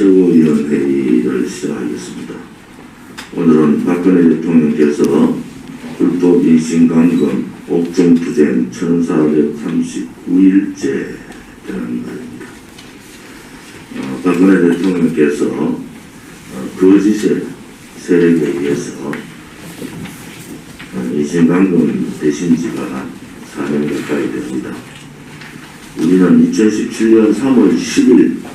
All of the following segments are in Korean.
어, 최고위원회의를 시작하겠습니다. 오늘은 박근혜 대통령께서 불법 인신강금 옥정투쟁 1439일째 되는 날입니다. 어, 박근혜 대통령께서 어, 거짓의 세력에 의해서 어, 인신강금 되신 지가 4년 가까이 됩니다. 우리는 2017년 3월 10일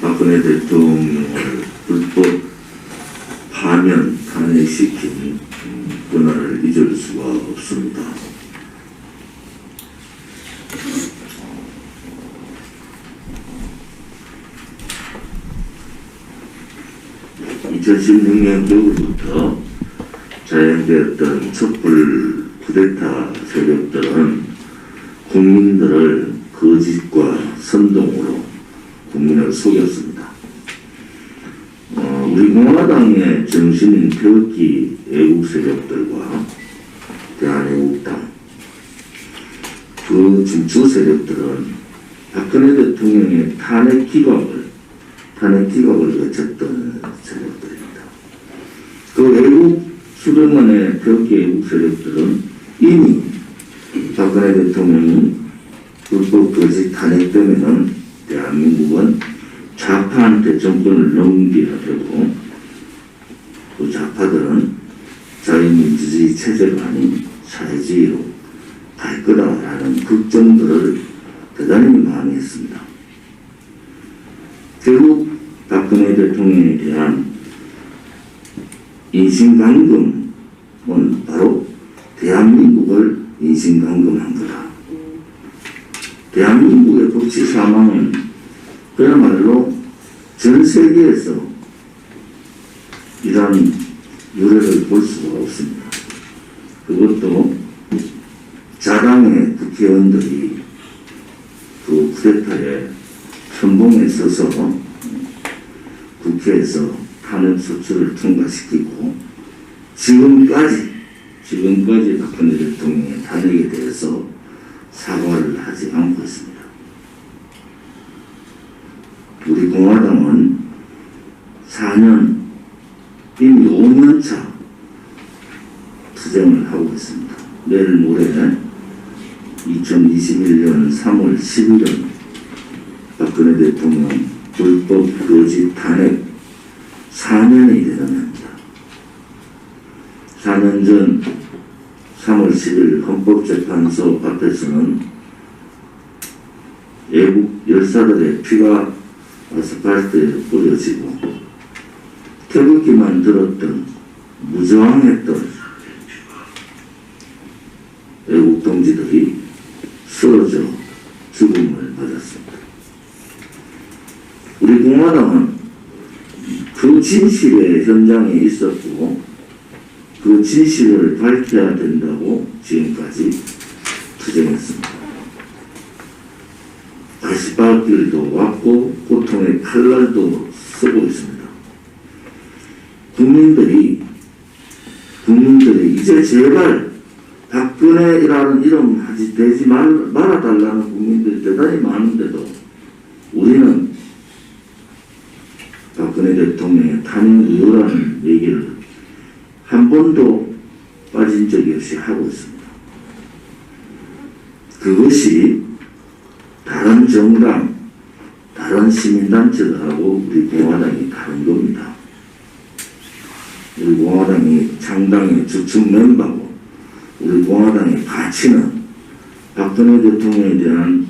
박근혜 대통령을 불법 파면 탄핵시킨 음, 그날을 잊을 수가 없습니다. (2016년) 겨울부터 자행되었던 촛불 쿠데타 세력들은 국민들을 거짓과 선동으로 국민을 속였습니다. 어, 우리 공화당의 정신인 태극기 애국 세력들과 대한애국당 그 진주 세력들은 박근혜 대통령의 탄핵 기각을 탄핵 기각을 거쳤던 세력들입니다. 그 애국 수령원의 태극기 애국 세력들은 이미 박근혜 대통령이 불법 거짓 탄핵되면은 대한민국은 좌파한테 정권을 넘겨야 되고 그 좌파들은 자유민주주의 체제가 아닌 사회주의로 갈 거다라는 걱정들을 대단히 많이 했습니다. 결국 박근혜 대통령에 대한 인신강금은 바로 대한민국을 인신강금한 거다. 대한민국의 법치 사망은 그야말로 전 세계에서 이러한 유래를 볼 수가 없습니다. 그것도 자당의 국회의원들이 그 쿠데타에 선봉에 서서 국회에서 탄핵 소추를 통과시키고 지금까지 지금까지 박근혜 대통령의 탄핵에 대해서 사과를 하지 않고 있습니다. 우리 공화당은 4년, 이미 5년차 투쟁을 하고 있습니다. 내일 모레 2021년 3월 11일 박근혜 대통령 불법 거짓 탄핵 4년이 되는 해입니다. 4년 전 3월 10일 헌법재판소 앞에서는 외국 열사들의 피가 아스팔트에 뿌려지고 태극기만 들었던 무저항했던 외국 동지들이 쓰러져 죽음을 받았습니다. 우리 공화당은 그 진실의 현장에 있었고 그 진실을 밝혀야 된다고 지금까지 투쟁했습니다. 가시밭길도 왔고 고통의 칼날도 쓰고 있습니다. 국민들이 국민들이 이제 제발 박근혜라는 이름 하지 되지 말, 말아달라는 국민들이 대단히 많은데도 우리는 박근혜 대통령의 탄핵 이유라는 얘기를 한 번도 빠진 적이 없이 하고 있습니다. 그것이 다른 정당, 다른 시민단체들하고 우리 공화당이 다른 겁니다. 우리 공화당이 창당의 주축 멤버고 우리 공화당의 가치는 박근혜 대통령에 대한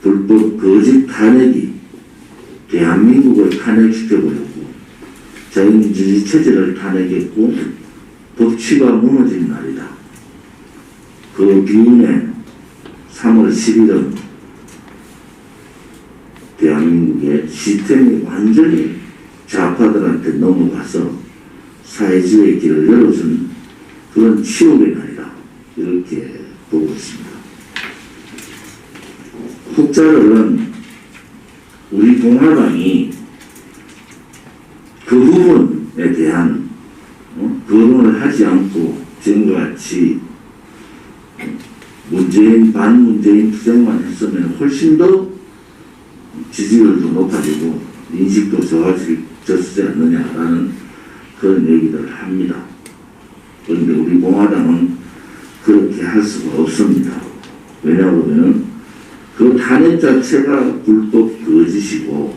불법 거짓 탄핵이 대한민국을 탄핵시켜버렸고 자유민주주의 체제를 탄핵했고 법치가 무너진 날이다. 그 기운에 3월 11일 대한민국의 시스템이 완전히 좌파들한테 넘어가서 사회주의 길을 열어준 그런 치욕의 날이다. 이렇게 보고 있습니다. 혹자들은 우리 공화당이 그 부분에 대한 어? 거론을 하지 않고 지금같이 문재인 반문재인 투쟁만 했으면 훨씬 더 지지율도 높아지고 인식도 좋아지지 않느냐라는 그런 얘기들을 합니다. 그런데 우리 공화당은 그렇게 할 수가 없습니다. 왜냐하면 그 탄핵 자체가 불법 거짓이고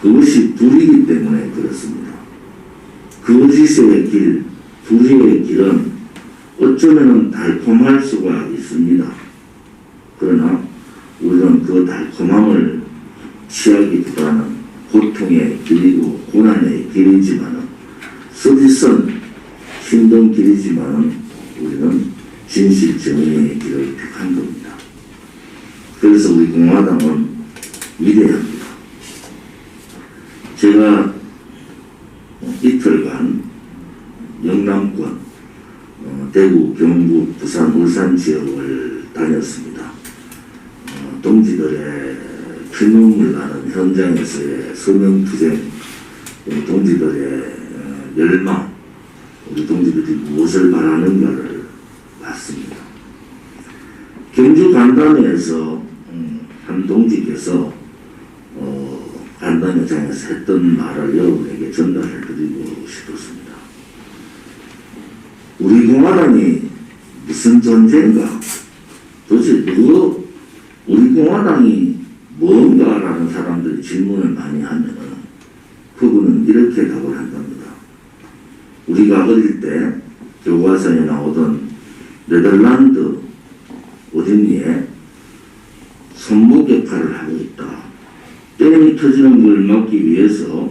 그것이 불이기 때문에 그렇습니다. 거짓의 길, 불의의 길은 어쩌면 달콤할 수가 있습니다. 그러나 우리는 그 달콤함을 취하기보다는 고통의 길이고 고난의 길이지만은 서지선 힘든 길이지만은 우리는 진실 정의의 길을. 그래서 우리 공화당은 위대합니다. 제가 이틀간 영남권, 어, 대구, 경북, 부산, 울산 지역을 다녔습니다. 어, 동지들의 피눈물 나는 현장에서의 서명투쟁, 동지들의 어, 열망, 우리 동지들이 무엇을 바라는가를 봤습니다. 경주 간담회에서 동지께서 어, 간담회장에서 했던 말을 여러분에게 전달해 드리고 싶었습니다. 우리 공화당이 무슨 존재인가? 도대체 누구, 우리 공화당이 뭔가라는 사람들이 질문을 많이 하면은 그분은 이렇게 답을 한답니다. 우리가 어릴 때 교과서에 나오던 네덜란드 어린이에 손목 역할을 하고 있다. 댐이 터지는 걸 막기 위해서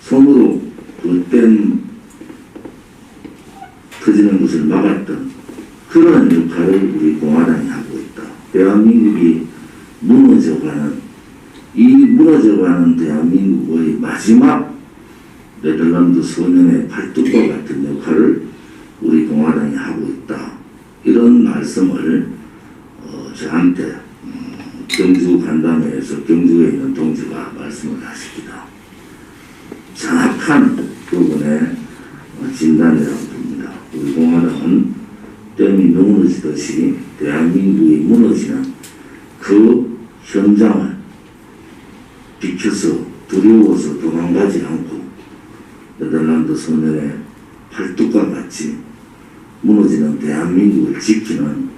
손으로 그댐 터지는 것을 막았던 그런 역할을 우리 공화당이 하고 있다. 대한민국이 무너져가는 이 무너져가는 대한민국의 마지막 네덜란드 소년의 팔뚝과 같은 역할을 우리 공화당이 하고 있다. 이런 말씀을 어, 저한테 음, 경주 간담회에서 경주에 있는 동지가 말씀을 하십니다. 정확한 부분의 어, 진단이라고 봅니다. 우리 공화당은 댐이 무너지듯이 대한민국이 무너지는 그 현장을 비켜서 두려워서 도망가지 않고 네덜란드 소년의 팔뚝과 같이 무너지는 대한민국을 지키는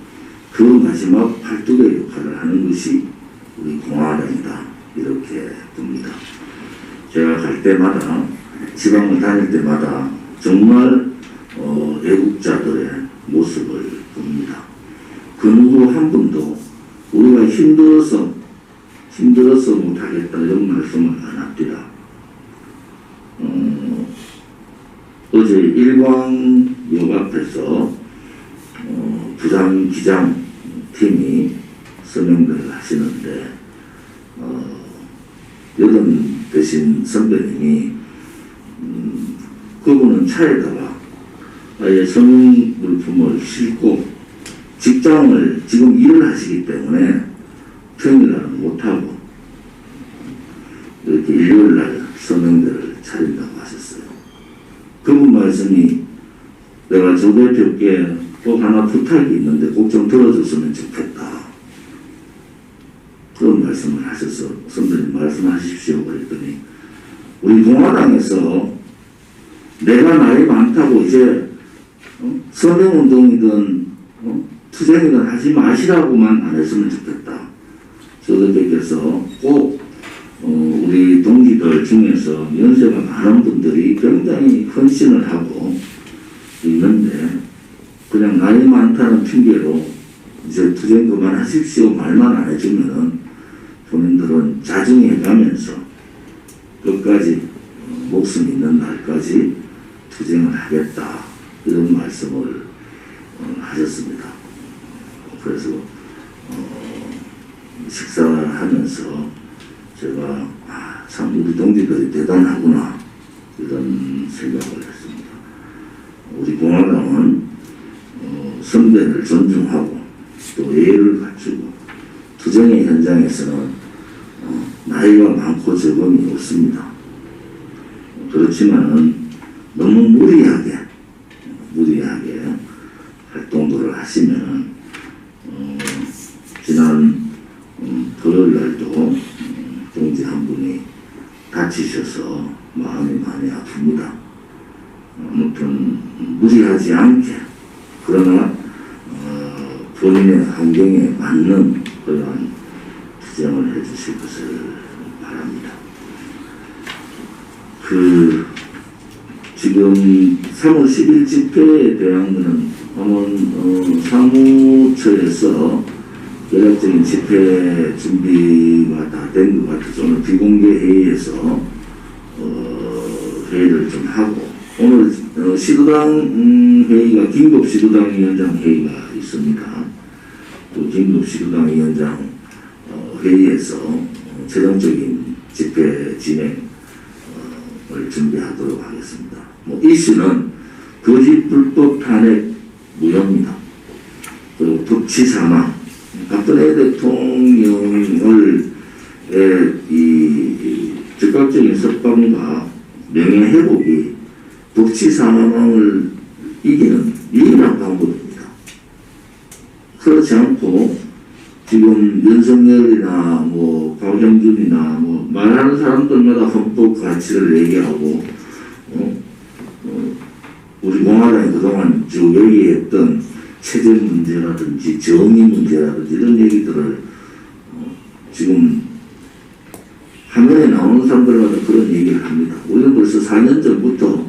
그 마지막 팔뚝의 역할을 하는 것이 우리 공화당이다. 이렇게 봅니다. 제가 갈 때마다 지방을 다닐 때마다 정말 어, 애국자들의 모습을 봅니다. 그 누구 한 분도 우리가 힘들어서 힘들어서 못하겠다 이런 말씀을 안 합니다. 어, 어제 일광역 앞에서 어, 부장 기장 팀이 서명들을 하시는데 어, 여든 대신 선배님이 음, 그분은 차에다가 아예 서명 물품을 싣고 직장을 지금 일을 하시기 때문에 평일날은 못하고 이렇게 일요일날 서명들을 차린다고 하셨어요. 그분 말씀이 내가 조 대표께 또 하나 부탁이 있는데 꼭 좀 들어줬으면 좋겠다. 그런 말씀을 하셔서 선배님 말씀하십시오. 그랬더니 우리 공화당에서 내가 나이 많다고 이제 어? 서명운동이든 어? 투쟁이든 하지 마시라고만 안 했으면 좋겠다. 조 대표께서 꼭 어, 우리 동기들 중에서 연세가 많은 분들이 굉장히 헌신을 하고 있는데 그냥 나이 많다는 핑계로 이제 투쟁 그만하십시오 말만 안 해주면은 본인들은 자중해 가면서 끝까지 어, 목숨 있는 날까지 투쟁을 하겠다 이런 말씀을 어, 하셨습니다. 그래서 어, 식사를 하면서 제가 아, 참 우리 동지들이 대단하구나 이런 생각을 했습니다. 우리 공화당은 어, 선배를 존중하고 또 예의를 갖추고 투쟁의 현장에서는 어, 나이가 많고 적음이 없습니다. 그렇지만은 너무 무리하게 무리하게 활동들을 하시면은 어, 지난 음, 토요일 날도 음, 다치셔서 마음이 많이 아픕니다. 아무튼 무리하지 않게 그러나 어, 본인의 환경에 맞는 그러한 투쟁을 해주실 것을 바랍니다. 그 지금 3월 10일 집회에 대한 아마 어, 사무처에서 연락적인 집회 준비가 다 된 것 같아서 오늘 비공개 회의에서 어, 회의를 좀 하고 오늘 어, 시도당 음, 회의가 긴급 시도당 위원장 회의가 있습니다. 또 긴급 시도당 위원장 어, 회의에서 어, 최종적인 집회 진행을 준비하도록 하겠습니다. 뭐 이슈는 거짓 불법 탄핵 무효입니다. 그리고 독치 사망 박근혜 대통령을 의이 즉각적인 석방과 명예 회복이 독치 사망을 이기는 유일한 방법입니다. 그렇지 않고 지금 윤석열이나 뭐 박영준이나 뭐 말하는 사람들마다 헌법 가치를 얘기하고 어? 어, 우리 공화당이 그동안 쭉 얘기했던 체제 문제라든지 정의 문제라든지 이런 얘기들을 어, 지금 화면에 나오는 사람들마다 그런 얘기를 합니다. 우리는 벌써 4년 전부터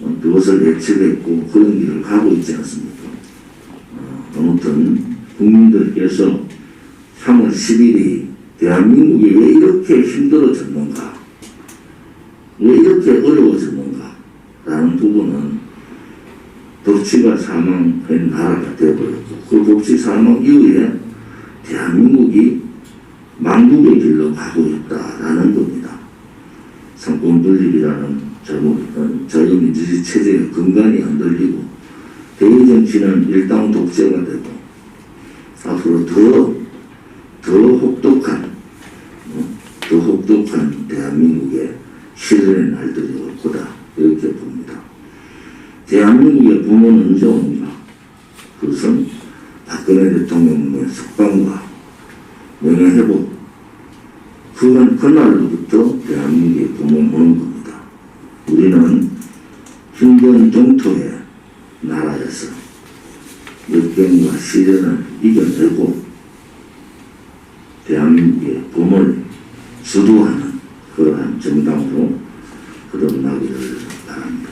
어, 그것을 예측했고 그런 길을 가고 있지 않습니까? 어, 아무튼 국민들께서 3월 10일이 대한민국이 왜 이렇게 힘들어졌는가, 왜 이렇게 어려워졌는가, 라는 부분은 독치가 사망한 나라가 되어버렸고, 그 독치 사망 이후에 대한민국이 망국의 길로 가고 있다라는 겁니다. 상권 분립이라는 잘못, 어, 자유민주주의 체제의 근간이 흔들리고, 대의정치는 일당 독재가 되고, 앞으로 더, 더 혹독한, 어, 더 혹독한 대한민국의 시련의 날들이 올 거다. 이렇게 봅니다. 대한민국의 부모는 언제 오는가? 그것은 박근혜 대통령의 석방과 명예회복, 그건 그날로부터 대한민국의 부모는 오는 겁니다. 우리는 힘든 동토의 나라에서 역경과 시련을 이겨내고 대한민국의 봄을 주도하는 그러한 정당으로 거듭나기를 바랍니다.